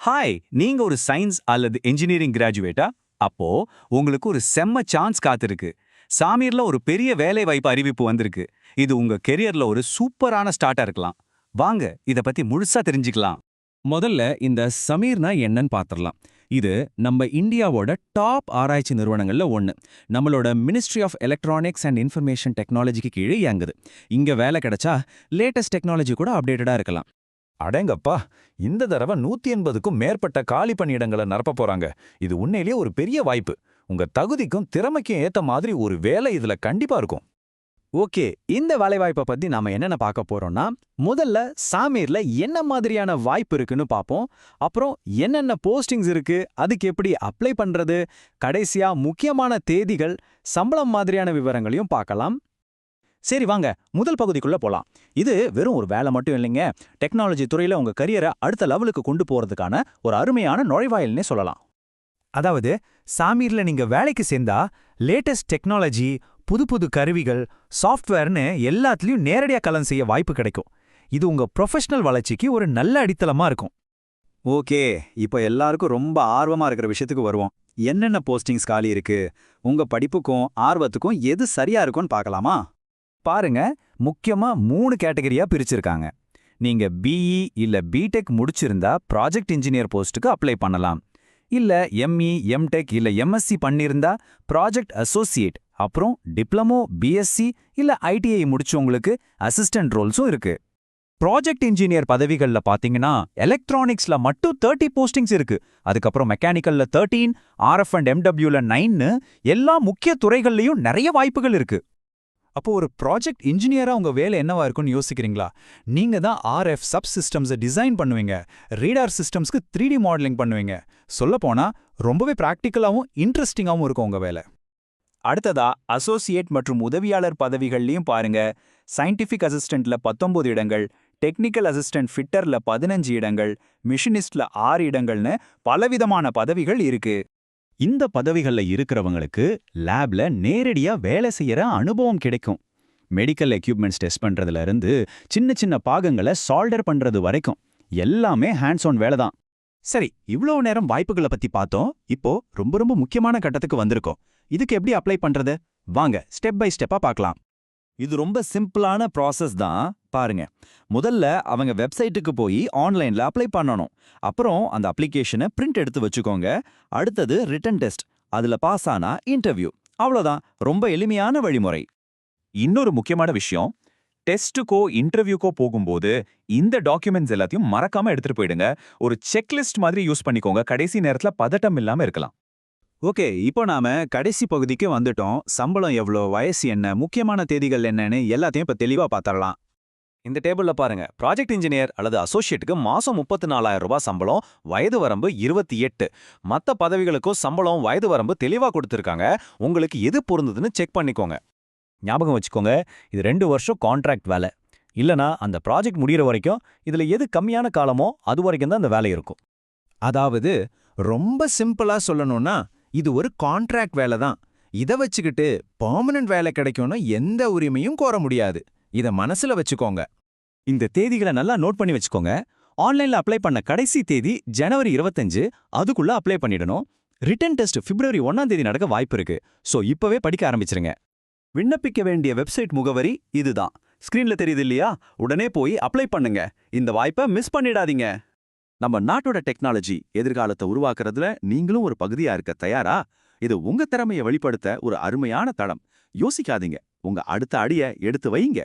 Hi நீங்க ஒரு science அல்லது இன்ஜினியரிங் கிராஜுவேட்டா அப்போ உங்களுக்கு ஒரு செம்ம சான்ஸ் காத்திருக்கு. சாமீர்ல ஒரு பெரிய வேலை வாய்ப்பு அறிவிப்பு வந்திருக்கு. இது உங்க கெரியர்ல ஒரு சூப்பரான ஸ்டார்ட்டா இருக்கலாம். வாங்க இத பத்தி முழுசா தெரிஞ்சுக்கலாம். முதல்ல இந்த சமீர்னா என்னன்னு பார்த்துடலாம் இது நம்ம இந்தியாவோட டாப் ஆராய்ச்சி நிறுவனங்கள்ல ஒன்று நம்மளோட ministry of electronics and information டெக்னாலஜிக்கு கீழே இயங்குது. இங்க வேலை கிடைச்சா லேட்டஸ்ட் டெக்னாலஜி கூட அப்டேட்டடா இருக்கலாம். அடேங்கப்பா இந்த தடவை நூத்தி எண்பதுக்கும் மேற்பட்ட காலி பணியிடங்களை நிரப்ப போறாங்க. இது உண்மையிலேயே ஒரு பெரிய வாய்ப்பு. உங்க தகுதிக்கும் திறமைக்கும் ஏத்த மாதிரி ஒரு வேலை இதுல கண்டிப்பா இருக்கும். ஓகே இந்த வேலைவாய்ப்பை பத்தி நாம என்னென்ன பார்க்க போறோம்னா முதல்ல சாமீர்ல என்ன மாதிரியான வாய்ப்பு இருக்குன்னு பார்ப்போம். அப்புறம் என்னென்ன போஸ்டிங்ஸ் இருக்கு அதுக்கு எப்படி அப்ளை பண்றது கடைசியா முக்கியமான தேதிகள் சம்பளம் மாதிரியான விவரங்களையும் பார்க்கலாம். சரி வாங்க முதல் பகுதிக்குள்ள போலாம். இது வெறும் ஒரு வேலை மட்டும் இல்லைங்க. டெக்னாலஜி துறையில உங்க கரியரை அடுத்த லெவலுக்கு கொண்டு போறதுக்கான ஒரு அருமையான நுழைவாயில்னே சொல்லலாம். அதாவது சாமீர்ல நீங்க வேலைக்கு சேர்ந்தா லேட்டஸ்ட் டெக்னாலஜி புது புது கருவிகள் சாஃப்ட்வேர்னு எல்லாத்துலயும் நேரடியா கலன் செய்ய வாய்ப்பு கிடைக்கும். இது உங்க ப்ரொஃபஷனல் வளர்ச்சிக்கு ஒரு நல்ல அடித்தளமா இருக்கும். ஓகே இப்போ எல்லாருக்கும் ரொம்ப ஆர்வமா இருக்கிற விஷயத்துக்கு வருவோம். என்னென்ன போஸ்டிங்ஸ் காலி இருக்கு? உங்க படிப்புக்கும் ஆர்வத்துக்கும் எது சரியா இருக்கும்னு பார்க்கலாமா? பாருங்க முக்கியமா மூணு கேட்டகரியா பிரிச்சிருக்காங்க. நீங்க பிஇ இல்ல பிடெக் முடிச்சிருந்தா ப்ராஜெக்ட் இன்ஜினியர் போஸ்ட்டுக்கு அப்ளை பண்ணலாம். இல்ல எம்இ எம்டெக் இல்ல எம்எஸ்சி பண்ணியிருந்தா ப்ராஜெக்ட் அசோசியேட் அப்புறம் டிப்ளமோ பிஎஸ்சி இல்ல ஐடிஐ முடிச்சவங்களுக்கு அசிஸ்டன்ட் ரோல்ஸும் இருக்கு. ப்ராஜெக்ட் இன்ஜினியர் பதவிகள்ல பார்த்தீங்கன்னா எலக்ட்ரானிக்ஸில் மட்டும் தேர்ட்டி போஸ்டிங்ஸ் இருக்கு. அதுக்கப்புறம் மெக்கானிக்கல்ல தேர்ட்டீன் ஆர்எஃப் அண்ட் எம்டபிள்யூல நைன்னு எல்லா முக்கிய துறைகள்லயும் நிறைய வாய்ப்புகள் இருக்கு. அப்போ ஒரு ப்ராஜெக்ட் இன்ஜினியரா உங்க வேலை என்னவா இருக்கும்னு யோசிக்கிறீங்களா? நீங்க தான் ஆர்எஃப் சப் சிஸ்டம்ஸை டிசைன் பண்ணுவீங்க. ரீடார் சிஸ்டம்ஸ்க்கு த்ரீ டி மாடலிங் பண்ணுவீங்க. சொல்லப்போனா ரொம்பவே ப்ராக்டிக்கலாவும் இன்ட்ரெஸ்டிங்காவும் இருக்கும் உங்க வேலை. அடுத்ததா அசோசியேட் மற்றும் உதவியாளர் பதவிகள்லையும் பாருங்க. சயின்டிஃபிக் அசிஸ்டன்ட்ல பத்தொன்பது இடங்கள் டெக்னிக்கல் அசிஸ்டன்ட் ஃபிட்டர்ல பதினஞ்சு இடங்கள் மிஷினிஸ்ட்ல ஆறு இடங்கள்னு பலவிதமான பதவிகள் இருக்கு. இந்த பதவிகள்ல இருக்கிறவங்களுக்கு லேப்ல நேரடியா வேலை செய்யற அனுபவம் கிடைக்கும். மெடிக்கல் எக்யூப்மெண்ட்ஸ் டெஸ்ட் பண்றதுல இருந்து சின்ன சின்ன பாகங்களை சால்டர் பண்றது வரைக்கும் எல்லாமே ஹேண்ட்ஸ் ஆன் வேலை தான். சரி இவ்வளவு நேரம் வாய்ப்புகளை பத்தி பார்த்தோம். இப்போ ரொம்ப ரொம்ப முக்கியமான கட்டத்துக்கு வந்திருக்கோம். இதுக்கு எப்படி அப்ளை பண்றது? வாங்க ஸ்டெப் பை ஸ்டெப்பா பார்க்கலாம். இது ரொம்ப சிம்பிளான ப்ராசஸ் தான். பாருங்க. முதல்ல அவங்க வெப்சைட்டுக்கு போய் ஆன்லைன்ல அப்ளை பண்ணணும். அப்புறம் அந்த அப்ளிகேஷனை பிரிண்ட் எடுத்து வச்சுக்கோங்க. அடுத்தது ரிட்டன் டெஸ்ட். அதுல பாஸ் ஆனா இன்டர்வியூ. அவ்வளோதான். ரொம்ப எளிமையான வழிமுறை. இன்னொரு முக்கியமான விஷயம். டெஸ்ட்டுக்கோ இன்டர்வியூக்கோ போகும்போது இந்த டாக்குமெண்ட்ஸ் எல்லாத்தையும் மறக்காம எடுத்துட்டு போயிடுங்க. ஒரு செக்லிஸ்ட் மாதிரி யூஸ் பண்ணிக்கோங்க. கடைசி நேரத்துல பதட்டம் இல்லாம இருக்கலாம். ஓகே. இப்போ நாம கடைசி பகுதிக்கு வந்துட்டோம். சம்பளம் எவ்வளோ வயசு என்ன? முக்கியமான தேதிகள் என்னன்னு எல்லாத்தையும் இப்ப தெளிவா பார்த்துடலாம் இந்த டேபிள்ல பாருங்க. ப்ராஜெக்ட் இன்ஜினியர் அல்லது அசோசியேட்டுக்கு மாசம் முப்பத்தி நாலாயிரம் ரூபாய் சம்பளம் வயது வரம்பு இருபத்தி எட்டு. மற்ற பதவிகளுக்கும் சம்பளம் வயது வரம்பு தெளிவா கொடுத்துருக்காங்க. உங்களுக்கு எது பொருந்ததுன்னு செக் பண்ணிக்கோங்க. ஞாபகம் வச்சுக்கோங்க இது ரெண்டு வருஷம் கான்ட்ராக்ட் வேலை. இல்லனா அந்த ப்ராஜெக்ட் முடிகிற வரைக்கும் இதுல எது கம்மியான காலமோ அது வரைக்கும் தான் அந்த வேலை இருக்கும். அதாவது ரொம்ப சிம்பிளா சொல்லணும்னா இது ஒரு கான்ட்ராக்ட் வேலை தான். இத வச்சுக்கிட்டு பர்மனன்ட் வேலை கிடைக்கும்னு எந்த உரிமையும் கோர முடியாது. இத மனசுல வச்சுக்கோங்க. இந்த தேதிகளை நல்லா நோட் பண்ணி வச்சுக்கோங்க. ஆன்லைன்ல அப்ளை பண்ண கடைசி தேதி ஜனவரி இருபத்தஞ்சு அதுக்குள்ள அப்ளை பண்ணிடணும். ரிட்டன் டெஸ்ட் பிப்ரவரி ஒன்னாம் தேதி நடக்க வாய்ப்பு இருக்கு. ஸோ இப்பவே படிக்க ஆரம்பிச்சிருங்க. விண்ணப்பிக்க வேண்டிய வெப்சைட் முகவரி இதுதான். ஸ்கிரீன்ல தெரியுது இல்லையா? உடனே போய் அப்ளை பண்ணுங்க. இந்த வாய்ப்பை மிஸ் பண்ணிடாதீங்க. நம்ம நாட்டோட டெக்னாலஜி எதிர்காலத்தை உருவாக்குறதுல நீங்களும் ஒரு பகுதியா இருக்க தயாரா? இது உங்க திறமையை வெளிப்படுத்த ஒரு அருமையான தளம் யோசிக்காதீங்க. உங்க அடுத்த அடிய எடுத்து வைங்க.